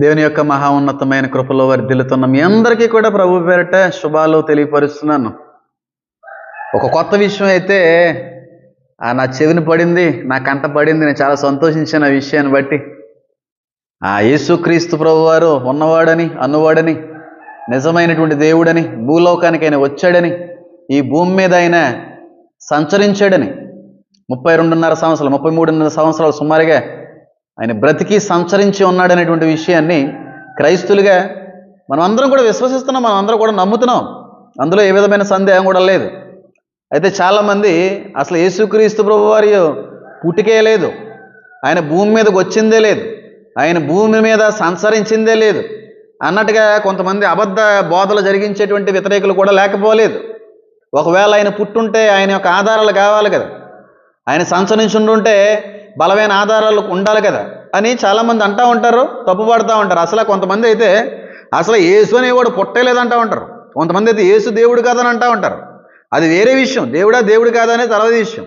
దేవుని యొక్క మహా ఉన్నతమైన కృపలో వర్ధిల్లుతున్న మీ అందరికీ కూడా ప్రభు పేరిట శుభాలు తెలియపరుస్తున్నాను. ఒక కొత్త విషయం అయితే నా చెవిని పడింది నా కంట పడింది నేను చాలా సంతోషించిన విషయాన్ని బట్టి. ఆ యేసుక్రీస్తు ప్రభు వారు ఉన్నవాడని అన్నవాడని నిజమైనటువంటి దేవుడని భూలోకానికి ఆయన వచ్చాడని ఈ భూమి మీద ఆయన సంచరించాడని ముప్పై రెండున్నర సంవత్సరాలు ముప్పై మూడున్నర సంవత్సరాలు సుమారుగా ఆయన బ్రతికి సంచరించి ఉన్నాడు అనేటువంటి విషయాన్ని క్రైస్తులుగా మనం అందరం కూడా విశ్వసిస్తున్నాం మనం అందరం కూడా నమ్ముతున్నాం. అందులో ఏ విధమైన సందేహం కూడా లేదు. అయితే చాలామంది అసలు యేసుక్రీస్తు ప్రభు వారి పుట్టికే లేదు. ఆయన భూమి మీదకి వచ్చిందే లేదు. ఆయన భూమి మీద సంచరించిందే లేదు. అన్నట్టుగా కొంతమంది అబద్ధ బోధలు జరిగించేటువంటి వ్యతిరేకులు కూడా లేకపోలేదు. ఒకవేళ ఆయన పుట్టుంటే ఆయన యొక్క ఆధారాలు కావాలి కదా. ఆయన సంచరించుంటుంటే బలమైన ఆధారాలు ఉండాలి కదా అని చాలామంది అంటూ ఉంటారు తప్పుపడుతూ ఉంటారు. అసలు కొంతమంది అయితే అసలు యేసు అనేవాడు పుట్టలేదంటూ ఉంటారు. కొంతమంది అయితే యేసు దేవుడు కాదని అంటూ ఉంటారు. అది వేరే విషయం. దేవుడా దేవుడు కాదనే అనేది తర్వాత విషయం.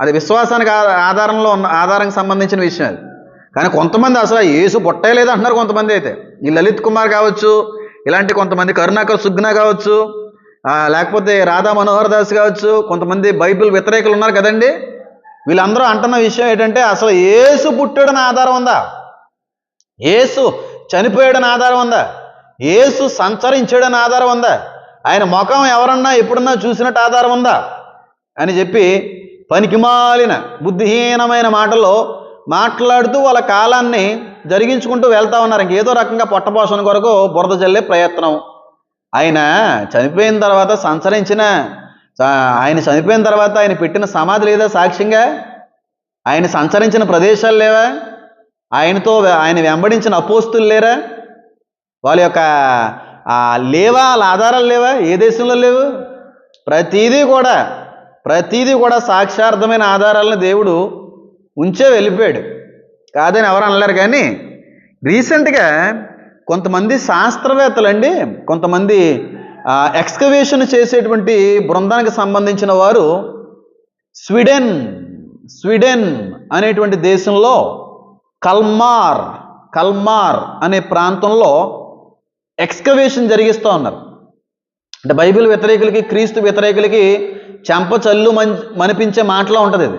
అది విశ్వాసానికి ఆ- ఆధారంలో ఉన్న ఆధారానికి సంబంధించిన విషయం అది. కానీ కొంతమంది అసలు యేసు పుట్టలేదు అంటున్నారు కొంతమంది అయితే. ఈ లలిత్ కుమార్ కావచ్చు ఇలాంటి కొంతమంది కరుణాకర్ సుగ్న కావచ్చు లేకపోతే రాధా మనోహర్ దాస్ కావచ్చు కొంతమంది బైబిల్ వ్యతిరేకులు ఉన్నారు కదండి. వీళ్ళందరూ అంటున్న విషయం ఏంటంటే అసలు ఏసు పుట్టాడని ఆధారం ఉందా? ఏసు చనిపోయాడని ఆధారం ఉందా? ఏసు సంచరించాడని ఆధారం ఉందా? ఆయన ముఖం ఎవరన్నా ఎప్పుడన్నా చూసినట్టు ఆధారం ఉందా? అని చెప్పి పనికిమాలిన బుద్ధిహీనమైన మాటల్లో మాట్లాడుతూ వాళ్ళ కాలాన్ని జరిగించుకుంటూ వెళ్తా ఉన్నారు. ఇంకేదో రకంగా పొట్టపోషణ కొరకు బురద జల్లే ప్రయత్నం. ఆయన చనిపోయిన తర్వాత సంచరించిన ఆయన చనిపోయిన తర్వాత ఆయన పెట్టిన సమాధి లేదా సాక్ష్యంగా ఆయన సంచరించిన ప్రదేశాలు లేవా? ఆయనతో ఆయన వెంబడించిన అపోస్తులు లేరా? వాళ్ళ యొక్క లేవా? వాళ్ళ ఆధారాలు లేవా? ఏ దేశంలో లేవు? ప్రతీదీ కూడా ప్రతీదీ కూడా సాక్షార్థమైన ఆధారాలను దేవుడు ఉంచే వెళ్ళిపోయాడు. కాదని ఎవరు అనలేరు కానీ రీసెంట్గా కొంతమంది శాస్త్రవేత్తలండి కొంతమంది ఎక్స్కవేషన్ చేసేటువంటి బృందానికి సంబంధించిన వారు స్వీడన్ స్వీడన్ అనేటువంటి దేశంలో కల్మార్ కల్మార్ అనే ప్రాంతంలో ఎక్స్కవేషన్ జరిగిస్తూ ఉన్నారు. అంటే బైబిల్ వ్యతిరేకులకి క్రీస్తు వ్యతిరేకులకి చెంప చల్లు మన్ మనిపించే మాటలో ఉంటుంది ఇది.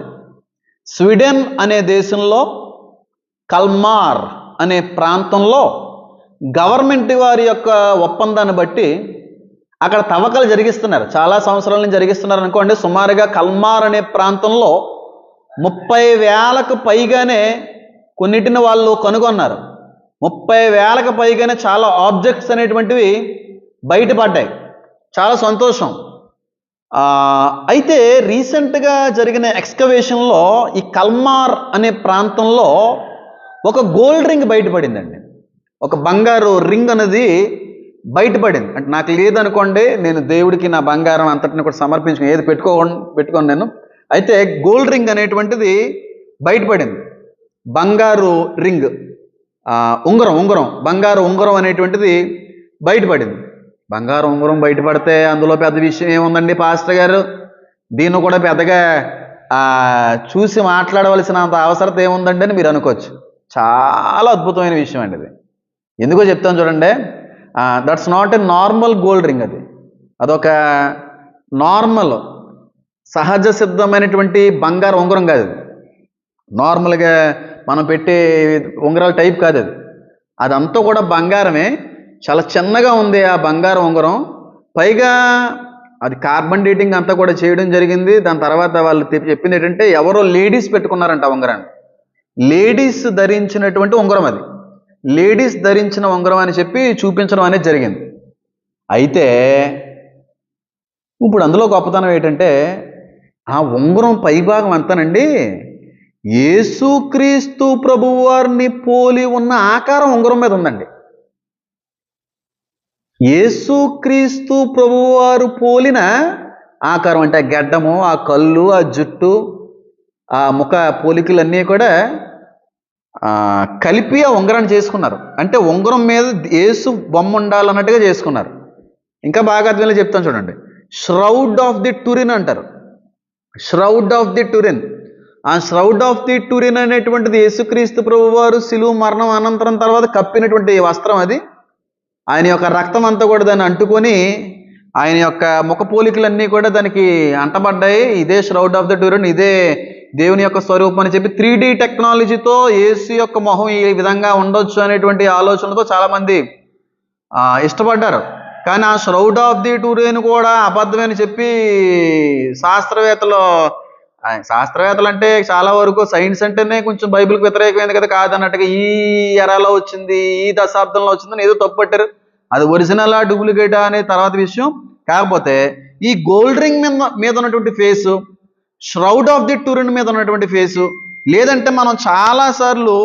స్వీడన్ అనే దేశంలో కల్మార్ అనే ప్రాంతంలో గవర్నమెంట్ వారి యొక్క ఒప్పందాన్ని బట్టి అక్కడ తవ్వకాలు జరిగిస్తున్నారు. చాలా సంవత్సరాల నుంచి జరిగిస్తున్నారు అనుకోండి సుమారుగా కల్మార్ అనే ప్రాంతంలో ముప్పై వేలకు పైగానే కొన్నిటిని వాళ్ళు కనుగొన్నారు. ముప్పై వేలకు పైగానే చాలా ఆబ్జెక్ట్స్ అనేటువంటివి బయటపడ్డాయి. చాలా సంతోషం. అయితే రీసెంట్గా జరిగిన ఎక్స్కవేషన్లో ఈ కల్మార్ అనే ప్రాంతంలో ఒక గోల్డ్ రింగ్ బయటపడిందండి. ఒక బంగారు రింగ్ అనేది బయటపడింది. అంటే నాకు లేదనుకోండి నేను దేవుడికి నా బంగారం అంతటిని కూడా సమర్పించుకుని ఏది పెట్టుకో పెట్టుకోను నేను. అయితే గోల్డ్ రింగ్ అనేటువంటిది బయటపడింది. బంగారు రింగ్ ఉంగరం ఉంగరం బంగారు ఉంగరం అనేటువంటిది బయటపడింది. బంగారు ఉంగరం బయటపడితే అందులో పెద్ద విషయం ఏముందండి పాస్టర్ గారు? దీన్ని కూడా పెద్దగా చూసి చూసి మాట్లాడవలసినంత అవసరత ఏముందండి అని మీరు అనుకోవచ్చు. చాలా అద్భుతమైన విషయం అండి ఇది. ఎందుకో చెప్తాను చూడండి. That's not a normal gold ring అది. అదొక నార్మల్ సహజ సిద్ధమైనటువంటి బంగారు ఉంగరం కాదు అది. నార్మల్గా మనం పెట్టే ఉంగరాల టైప్ కాదు అది. అదంతా కూడా బంగారమే. చాలా చిన్నగా ఉంది ఆ బంగారం ఉంగరం. పైగా అది కార్బన్ డేటింగ్ అంతా కూడా చేయడం జరిగింది. దాని తర్వాత వాళ్ళు చెప్పింది ఏంటంటే ఎవరో లేడీస్ పెట్టుకున్నారంట ఆ ఉంగరాన్ని. లేడీస్ ధరించినటువంటి ఉంగరం అది. లేడీస్ ధరించిన ఉంగరం అని చెప్పి చూపించడం అనేది జరిగింది. అయితే ఇప్పుడు అందులో గొప్పతనం ఏంటంటే ఆ ఉంగరం పైభాగం అంతానండి. యేసుక్రీస్తు ప్రభువారిని పోలి ఉన్న ఆకారం ఉంగరం మీద ఉందండి. యేసుక్రీస్తు ప్రభువారు పోలిన ఆకారం అంటే ఆ గడ్డము ఆ కళ్ళు ఆ జుట్టు ఆ ముఖ పోలికలన్నీ కూడా కలిపి ఆ ఉంగరాన్ని చేసుకున్నారు. అంటే ఉంగరం మీద యేసు బొమ్మ ఉండాలన్నట్టుగా చేసుకున్నారు. ఇంకా బాగా అర్థంలో చెప్తాను చూడండి. ష్రౌడ్ ఆఫ్ ది టురిన్ అంటారు. ష్రౌడ్ ఆఫ్ ది టురిన్ ఆ శ్రౌడ్ ఆఫ్ ది టూరిన్ అనేటువంటిది యేసుక్రీస్తు ప్రభు వారు సిలువు మరణం అనంతరం తర్వాత కప్పినటువంటి వస్త్రం అది. ఆయన యొక్క రక్తం అంతా కూడా దాన్ని అంటుకొని ఆయన యొక్క ముఖ పోలికలన్నీ కూడా దానికి అంటబడ్డాయి. ఇదే ష్రౌడ్ ఆఫ్ ద టూరిన్ ఇదే దేవుని యొక్క స్వరూపం అని చెప్పి త్రీ టెక్నాలజీతో ఏసీ యొక్క మొహం ఈ విధంగా ఉండొచ్చు అనేటువంటి ఆలోచనతో చాలామంది ఇష్టపడ్డారు. కానీ ఆ శ్రౌడ్ ఆఫ్ ది టూరేని కూడా అబద్ధమని చెప్పి శాస్త్రవేత్తలు శాస్త్రవేత్తలు అంటే చాలా వరకు సైన్స్ అంటేనే కొంచెం బైబిల్కి వ్యతిరేకమైంది కదా కాదన్నట్టుగా ఈ ఎరాలో వచ్చింది ఈ దశాబ్దంలో వచ్చిందని ఏదో తప్పుపట్టారు. అది ఒరిజినలా డూప్లికేటా అనే తర్వాత విషయం. కాకపోతే ఈ గోల్డ్ రింగ్ మీద మీద ఉన్నటువంటి face shroud of the Turin మీద ఉన్నటువంటి ఫేసు లేదంటే మనం చాలాసార్లు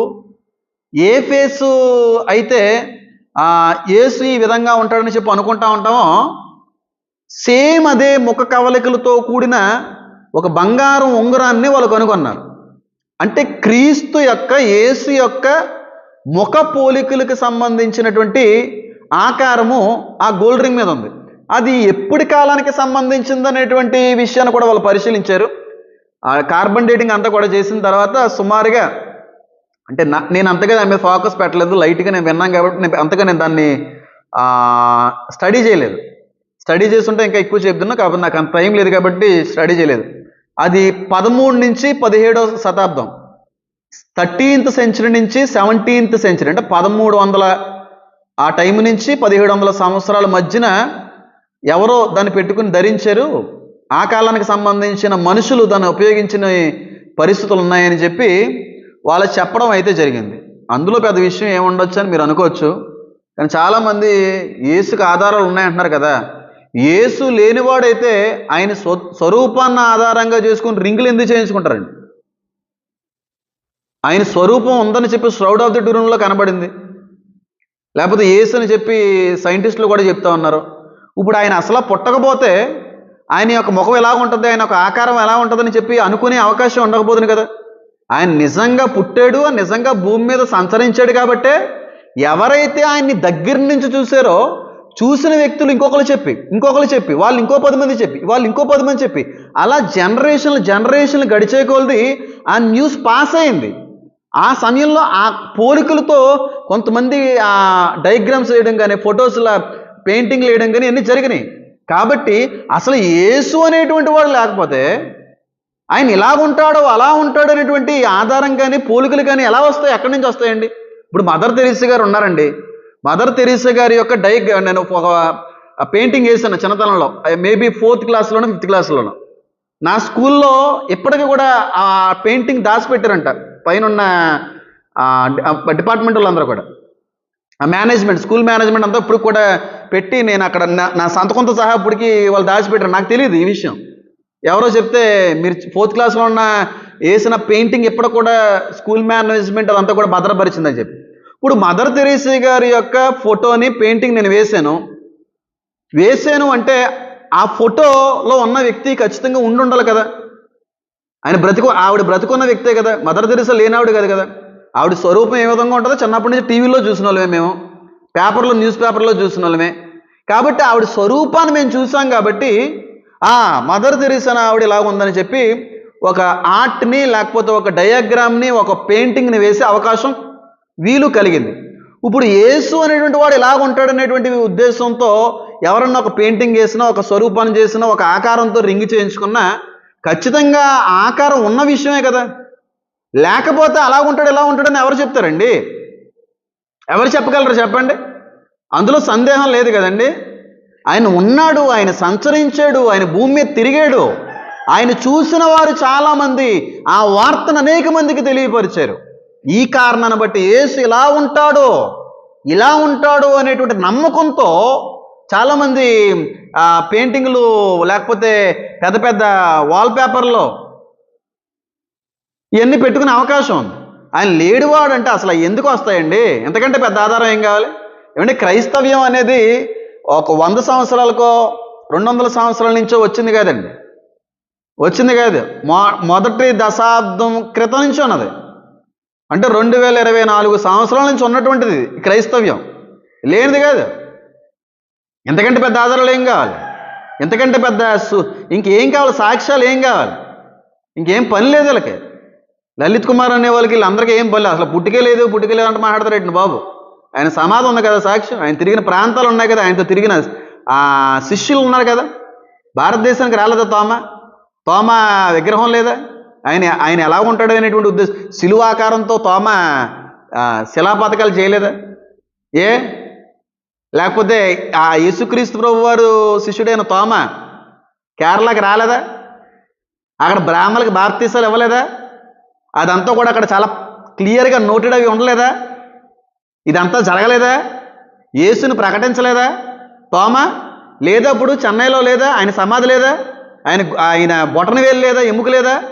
ఏ ఫేసు అయితే ఏసు ఈ విధంగా ఉంటాడని చెప్పి అనుకుంటా ఉంటామో సేమ్ అదే ముఖ కవలికలతో కూడిన ఒక బంగారం ఉంగరాన్ని వాళ్ళు కనుగొన్నారు. అంటే క్రీస్తు యొక్క యేసు యొక్క ముఖ పోలికలకు సంబంధించినటువంటి ఆకారము ఆ గోల్డ్ రింగ్ మీద ఉంది. అది ఎప్పటి కాలానికి సంబంధించింది అనేటువంటి విషయాన్ని కూడా వాళ్ళు పరిశీలించారు. కార్బన్ డేటింగ్ అంతా కూడా చేసిన తర్వాత సుమారుగా అంటే నా నేను అంతగా దాని మీద ఫోకస్ పెట్టలేదు లైట్గా నేను విన్నాను కాబట్టి నేను అంతగా నేను దాన్ని స్టడీ చేయలేదు. స్టడీ చేస్తుంటే ఇంకా ఎక్కువ చెప్తున్నా కాబట్టి నాకు అంత టైం లేదు కాబట్టి స్టడీ చేయలేదు. అది పదమూడు నుంచి పదిహేడవ శతాబ్దం. థర్టీన్త్ సెంచరీ నుంచి సెవెంటీన్త్ సెంచరీ అంటే పదమూడు వందల ఆ టైం నుంచి పదిహేడు వందల సంవత్సరాల మధ్యన ఎవరో దాన్ని పెట్టుకుని ధరించారు ఆ కాలానికి సంబంధించిన మనుషులు దాన్ని ఉపయోగించిన పరిస్థితులు ఉన్నాయని చెప్పి వాళ్ళు చెప్పడం అయితే జరిగింది. అందులో పెద్ద విషయం ఏముండొచ్చు అని మీరు అనుకోవచ్చు. కానీ చాలామంది యేసుకు ఆధారాలు ఉన్నాయంటున్నారు కదా. యేసు లేనివాడైతే ఆయన స్వ స్వరూపాన్ని ఆధారంగా చేసుకుని రింగులు ఎందుకు చేయించుకుంటారండి? ఆయన స్వరూపం ఉందని చెప్పి స్ట్రౌడ్ ఆఫ్ ది టూరంలో కనబడింది. లేకపోతే యేసు అని చెప్పి సైంటిస్టులు కూడా చెప్తా ఉన్నారు. ఇప్పుడు ఆయన అసలు పుట్టకపోతే ఆయన యొక్క ముఖం ఎలా ఉంటుంది? ఆయన యొక్క ఆకారం ఎలా ఉంటుందని చెప్పి అనుకునే అవకాశం ఉండకపోతుంది కదా. ఆయన నిజంగా పుట్టాడు నిజంగా భూమి మీద సంచరించాడు కాబట్టే ఎవరైతే ఆయన్ని దగ్గర నుంచి చూసారో చూసిన వ్యక్తులు ఇంకొకరు చెప్పి ఇంకొకరు చెప్పి వాళ్ళు ఇంకో పది మంది చెప్పి వాళ్ళు ఇంకో పది మంది చెప్పి అలా జనరేషన్లు జనరేషన్లు గడిచే కొలది ఆ న్యూస్ పాస్ అయింది. ఆ సమయంలో ఆ పోలికలతో కొంతమంది ఆ డయాగ్రామ్స్ వేయడం కానీ ఫొటోస్ల పెయింటింగ్లు వేయడం కానీ అన్నీ జరిగినాయి. కాబట్టి అసలు యేసు అనేటువంటి వాడు లేకపోతే ఆయన ఇలా ఉంటాడో అలా ఉంటాడో అనేటువంటి ఆధారం కానీ పోలికలు కానీ ఎలా వస్తాయి? ఎక్కడి నుంచి వస్తాయండి? ఇప్పుడు మదర్ తెరీసా గారు ఉన్నారండి. మదర్ తెరీసా గారి యొక్క డైగ్ నేను ఒక పెయింటింగ్ వేసాను చిన్నతనంలో. మేబీ ఫోర్త్ క్లాస్లోనో ఫిఫ్త్ క్లాస్లోనో. నా స్కూల్లో ఇప్పటికీ కూడా ఆ పెయింటింగ్ దాచిపెట్టారంట. పైన ఉన్న డిపార్ట్మెంట్ వాళ్ళందరూ కూడా. ఆ మేనేజ్మెంట్ స్కూల్ మేనేజ్మెంట్ అంతా ఇప్పుడు కూడా పెట్టి నేను అక్కడ నా నా సంతకంతో సహా ఇప్పటికి వాళ్ళు దాచిపెట్టారు. నాకు తెలియదు ఈ విషయం. ఎవరో చెప్తే మీరు ఫోర్త్ క్లాస్లో ఉన్న వేసిన పెయింటింగ్ ఇప్పటికి కూడా స్కూల్ మేనేజ్మెంట్ అదంతా కూడా భద్రపరిచిందని చెప్పి. ఇప్పుడు మదర్ థెరీసీ గారి యొక్క ఫోటోని పెయింటింగ్ నేను వేశాను. వేసాను అంటే ఆ ఫోటోలో ఉన్న వ్యక్తి ఖచ్చితంగా ఉండి ఉండాలి కదా. ఆయన బ్రతుకు ఆవిడ బ్రతుకున్న వ్యక్తే కదా. మదర్ తెరీసా లేనావిడ కదా కదా. ఆవిడ స్వరూపం ఏ విధంగా ఉంటుందో చిన్నప్పటి నుంచి టీవీలో చూసిన వాళ్ళమే మేము. పేపర్లో న్యూస్ పేపర్లో చూసిన వాళ్ళమే కాబట్టి ఆవిడ స్వరూపాన్ని మేము చూసాం కాబట్టి ఆ మదర్ తెరీసా ఆవిడ ఇలా ఉందని చెప్పి ఒక ఆర్ట్ని లేకపోతే ఒక డయాగ్రామ్ని ఒక పెయింటింగ్ని వేసే అవకాశం వీలు కలిగింది. ఇప్పుడు యేసు అనేటువంటి వాడు ఎలాగ ఉంటాడు అనేటువంటి ఉద్దేశంతో ఎవరన్నా ఒక పెయింటింగ్ వేసినా ఒక స్వరూపాన్ని చేసినా ఒక ఆకారంతో రింగ్ చేయించుకున్నా ఖచ్చితంగా ఆకారం ఉన్న విషయమే కదా. లేకపోతే అలా ఉంటాడు ఎలా ఉంటాడని ఎవరు చెప్తారండి? ఎవరు చెప్పగలరు చెప్పండి? అందులో సందేహం లేదు కదండి. ఆయన ఉన్నాడు ఆయన సంచరించాడు ఆయన భూమి మీద తిరిగాడు. ఆయన చూసిన వారు చాలామంది ఆ వార్తను అనేక మందికి తెలియపరిచారు. ఈ కారణాన్ని బట్టి యేసు ఇలా ఉంటాడు ఇలా ఉంటాడు అనేటువంటి నమ్మకంతో చాలామంది పెయింటింగ్లు లేకపోతే పెద్ద పెద్ద వాల్ పేపర్లో ఇవన్నీ పెట్టుకునే అవకాశం ఉంది. ఆయన లేడివాడు అంటే అసలు ఎందుకు వస్తాయండి? ఎంతకంటే పెద్ద ఆధారం ఏం కావాలి? ఏమంటే క్రైస్తవ్యం అనేది ఒక వంద సంవత్సరాలకో రెండు వందల సంవత్సరాల నుంచో వచ్చింది కాదండి. వచ్చింది కాదు. మొ మొదటి దశాబ్దం క్రితం నుంచి ఉన్నది. అంటే రెండు వేల ఇరవై నాలుగు సంవత్సరాల నుంచి ఉన్నటువంటిది క్రైస్తవ్యం. లేనిది కాదు. ఎంతకంటే పెద్ద ఆధారాలు ఏం కావాలి? ఎంతకంటే పెద్ద సు ఇంకేం కావాలి? సాక్ష్యాలు ఏం కావాలి? ఇంకేం పని లేదు వీళ్ళకి. లలిత్ కుమార్ అనే వాళ్ళకి వీళ్ళందరికీ ఏం పర్లేదు అసలు పుట్టుకే లేదు పుట్టుకే లేదు అంటే మాట్లాడతారేంటి బాబు? ఆయన సమాధి ఉంది కదా సాక్ష్యం. ఆయన తిరిగిన ప్రాంతాలు ఉన్నాయి కదా ఆయనతో తిరిగిన శిష్యులు ఉన్నారు కదా. భారతదేశానికి రాలేదా తోమ? తోమ విగ్రహం లేదా? ఆయన ఆయన ఎలా ఉంటాడు అనేటువంటి ఉద్దేశం. శిలువాకారంతో తోమ ఆ, శిలా పథకాలు చేయలేదా? ఏ? లేకపోతే ఆ యేసుక్రీస్తు ప్రభు వారు శిష్యుడైన తోమ కేరళకి రాలేదా? అక్కడ బ్రాహ్మణులకు భారతదేశాలు ఇవ్వలేదా? అదంతా కూడా అక్కడ చాలా క్లియర్గా నోటెడ్ అవి ఉండలేదా? ఇదంతా జరగలేదా? యేసుని ప్రకటించలేదా? తోమా? లేదప్పుడు చెన్నైలో లేదా? ఆయన సమాధి లేదా? ఆయన ఆయన బొటన వేలు లేదా? ఎముక లేదా?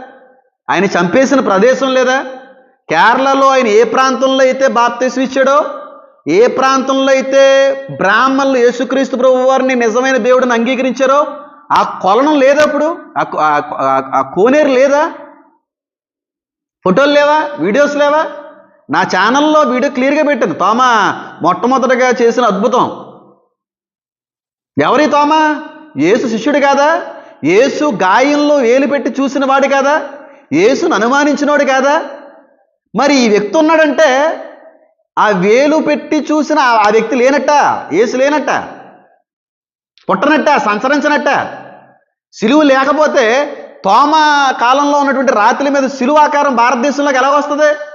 ఆయన చంపేసిన ప్రదేశం లేదా? కేరళలో ఆయన ఏ ప్రాంతంలో అయితే బాప్తీసం ఇచ్చాడో ఏ ప్రాంతంలో అయితే బ్రాహ్మణులు యేసుక్రీస్తు ప్రభు వారిని నిజమైన దేవుడిని అంగీకరించారో ఆ కొలనం లేదప్పుడు ఆ- ఆ కోనేరు లేదా? ఫోటోలు లేవా? వీడియోస్ లేవా? నా ఛానల్లో వీడియో క్లియర్గా పెట్టాను. తోమ మొట్టమొదటగా చేసిన అద్భుతం. ఎవరి తోమ? యేసు శిష్యుడు కాదా? యేసు గాయంలో వేలు పెట్టి చూసిన వాడు కాదా? యేసును అనుమానించినవాడు కాదా? మరి ఈ వ్యక్తి ఉన్నాడంటే ఆ వేలు పెట్టి చూసిన ఆ- వ్యక్తి లేనట్ట యేసు లేనట్ట పుట్టనట్ట సంచరించనట్ట. సిలువు లేకపోతే తోమ కాలంలో ఉన్నటువంటి రాత్రి మీద సిలువ ఆకారం భారతదేశంలోకి ఎలా వస్తుంది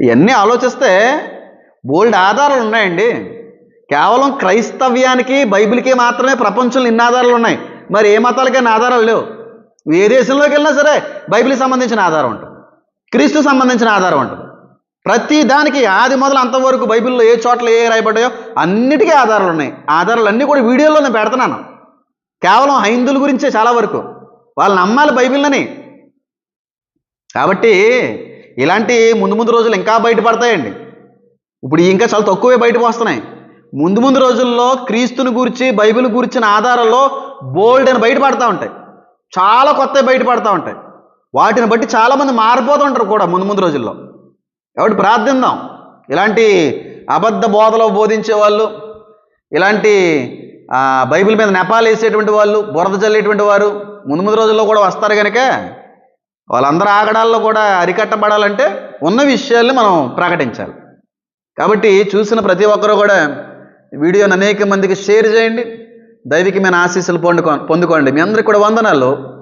ఇవన్నీ ఆలోచిస్తే బోల్డ్ ఆధారాలు ఉన్నాయండి. కేవలం క్రైస్తవ్యానికి బైబిల్కి మాత్రమే ప్రపంచంలో ఇన్ని ఆధారాలు ఉన్నాయి. మరి ఏ మతాలకైనా ఆధారాలు లేవు? ఏ దేశంలోకి వెళ్ళినా సరే బైబిల్కి సంబంధించిన ఆధారం ఉంటుంది. క్రీస్తు సంబంధించిన ఆధారం ఉంటుంది. ప్రతి దానికి ఆది మొదలు అంతవరకు బైబిల్లో ఏ చోట్ల ఏ రాయబడ్డాయో అన్నిటికీ ఆధారాలు ఉన్నాయి. ఆధారాలు అన్నీ కూడా వీడియోలో నేను పెడుతున్నాను. కేవలం హైందుల గురించే చాలా వరకు. వాళ్ళు నమ్మాలి బైబిల్ని కాబట్టి ఇలాంటి ముందు ముందు రోజులు ఇంకా బయటపడతాయండి. ఇప్పుడు ఇంకా చాలా తక్కువే బయటకు వస్తున్నాయి. ముందు ముందు రోజుల్లో క్రీస్తుని గురించి బైబిల్ గురించిన ఆధారాల్లో బోల్డ్ అని బయటపడతా ఉంటాయి. చాలా కొత్త బయటపడతా ఉంటాయి. వాటిని బట్టి చాలామంది మారిపోతూ ఉంటారు కూడా ముందు ముందు రోజుల్లో. కాబట్టి ప్రార్థిందాం. ఇలాంటి అబద్ధ బోధలో బోధించే వాళ్ళు ఇలాంటి బైబిల్ మీద నెపాలు వేసేటువంటి వాళ్ళు బురద చల్లేటువంటి వారు ముందు ముందు రోజుల్లో కూడా వస్తారు కనుక వాళ్ళందరూ ఆగడాల్లో కూడా అరికట్టబడాలంటే ఉన్న విషయాల్ని మనం ప్రకటించాలి. కాబట్టి చూసిన ప్రతి ఒక్కరూ కూడా వీడియోని అనేక మందికి షేర్ చేయండి. దైవికమైన ఆశీస్సులు పొందుకో పొందుకోండి. మీ అందరికీ కూడా వందనాలు.